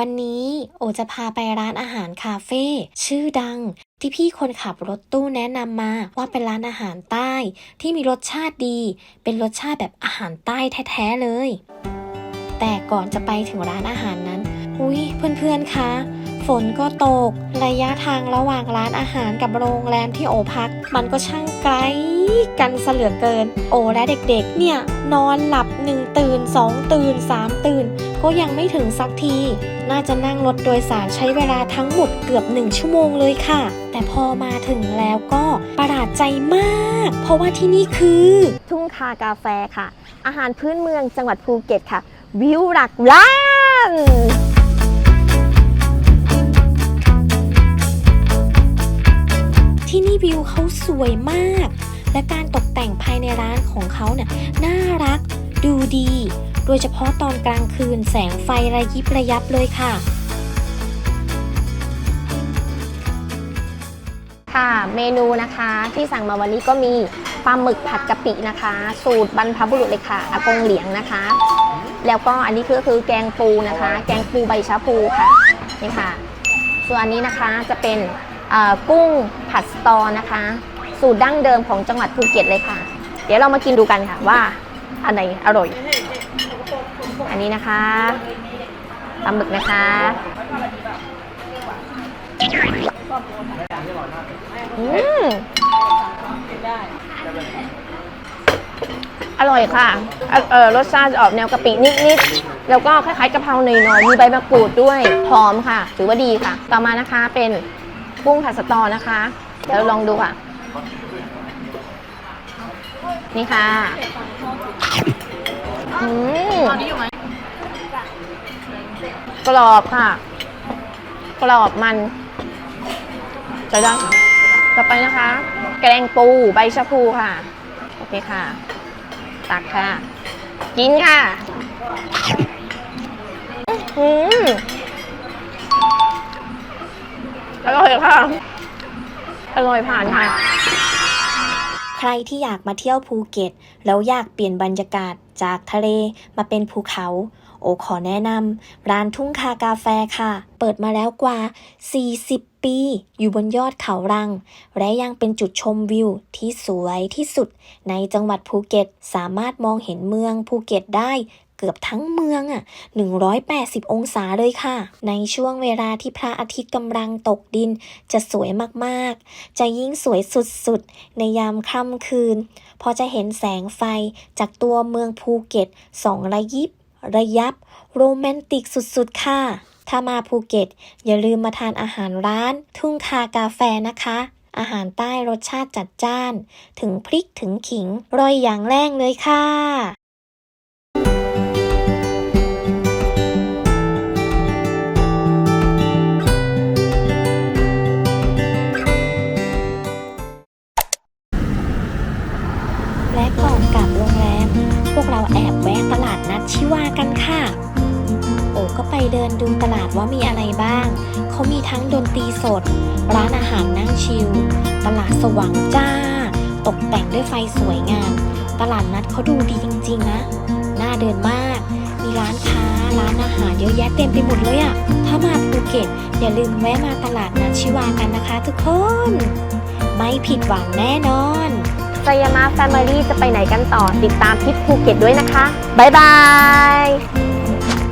วันนี้โอจะพาไปร้านอาหารคาเฟ่ชื่อดัง ที่พี่คนขับรถตู้แนะนำมาว่าเป็นร้านอาหารใต้ ที่มีรสชาติดี เป็นรสชาติแบบอาหารใต้แท้ๆเลย แต่ก่อนจะไปถึงร้านอาหารนั้น อุ้ยเพื่อนๆคะฝนก็ตก ระยะทางระหว่างร้านอาหารกับโรงแรมที่โอพัก มันก็ช่างไกลกันเสลือเกิน โอและเด็กๆ เนี่ย นอนหลับหนึ่งตื่นสองตื่นสามตื่น ก็ยังไม่ถึงสักที น่าจะนั่งรถโดยสารใช้เวลาทั้งหมดเกือบหนึ่งชั่วโมงเลยค่ะ แต่พอมาถึงแล้วก็ประหลาดใจมาก เพราะว่าที่นี่คือ ทุ่งคากาแฟค่ะ อาหารพื้นเมืองจังหวัดภูเก็ตค่ะ วิวหลักล้านที่นี่วิวเขาสวยมาก และการตกแต่งภายในร้านของเขาเนี่ยน่ารัก ดูดี โดยเฉพาะตอนกลางคืนแสงไฟระยิบระยับเลยค่ะ ค่ะ เมนูนะคะที่สั่งมาวันนี้ก็มีปลาหมึกผัดกะปินะคะ สูตรบรรพบุรุษเลยค่ะอากงเหลียงนะคะ แล้วก็อันนี้ก็คือแกงปูนะคะ แกงปูใบชะพูค่ะนี่ค่ะ ส่วนอันนี้นะคะจะเป็นกุ้งผัดสตอนะคะ สูตรดั้งเดิมของจังหวัดภูเก็ตเลยค่ะ เดี๋ยวเรามากินดูกันค่ะว่า อันไหนอร่อย อันนี้นะคะปลาหมึกนะคะอืมอร่อยค่ะเออรสชาติจะออกแนวกะปินิดๆ แล้วก็คล้ายๆกะเพราหน่อยๆ มีใบมะกรูดด้วย หอมค่ะ ถือว่าดีค่ะ ต่อมานะคะเป็นกุ้งผัดสตอนะคะ เดี๋ยวลองดูค่ะ นี่ค่ะอืมกรอบค่ะ กรอบมันใช้ได้ค่ะต่อไปนะคะ แกงปูใบชะพูค่ะ โอเคค่ะ ตักค่ะ กินค่ะอืมอร่อยค่ะ อร่อยผ่านค่ะใค รที่อยากมาเที่ยวภูเก็ต แล้วอยากเปลี่ยนบรรยากาศจากทะเลมาเป็นภูเขา โอขอแนะนำร้านทุ่งคากาแฟค่ะ เปิดมาแล้วกว่า 40 ปี อยู่บนยอดเขารัง และยังเป็นจุดชมวิวที่สวยที่สุดในจังหวัดภูเก็ต สามารถมองเห็นเมืองภูเก็ตได้ กือบทั้งเมืองอะ 180 องศาเลยค่ะ ในช่วงเวลาที่พระอาทิตย์กำลังตกดินจะสวยมากๆ จะยิ่งสวยสุดๆ ในยามค่ำคืน พอจะเห็นแสงไฟจากตัวเมืองภูเก็ตสองระยิบ ระยับ โรแมนติกสุดๆ ค่ะ ถ้ามาภูเก็ต อย่าลืมมาทานอาหารร้าน ทุ่งคากาแฟนะคะอาหารใต้รสชาติจัดจ้าน ถึงพริกถึงขิงรอยอย่างแรงเลยค่ะ ชิวากันค่ะ โอ้ก็ไปเดินดูตลาดว่ามีอะไรบ้าง เขามีทั้งดนตรีสด ร้านอาหารนั่งชิล ตลาดสว่างจ้า ตกแต่งด้วยไฟสวยงาม ตลาดนัดเขาดูดีจริงๆนะ น่าเดินมาก มีร้านค้า ร้านอาหารเยอะแยะเต็มไปหมดเลยอะถ้ามาภูเก็ตอย่าลืมแวะมาตลาดนัดชิวากันนะคะทุกคน ไม่ผิดหวังแน่นอน สยามาแฟมิลี่จะไปไหนกันต่อติดตามทิปภูเก็ตด้วยนะคะ บ๊ายบาย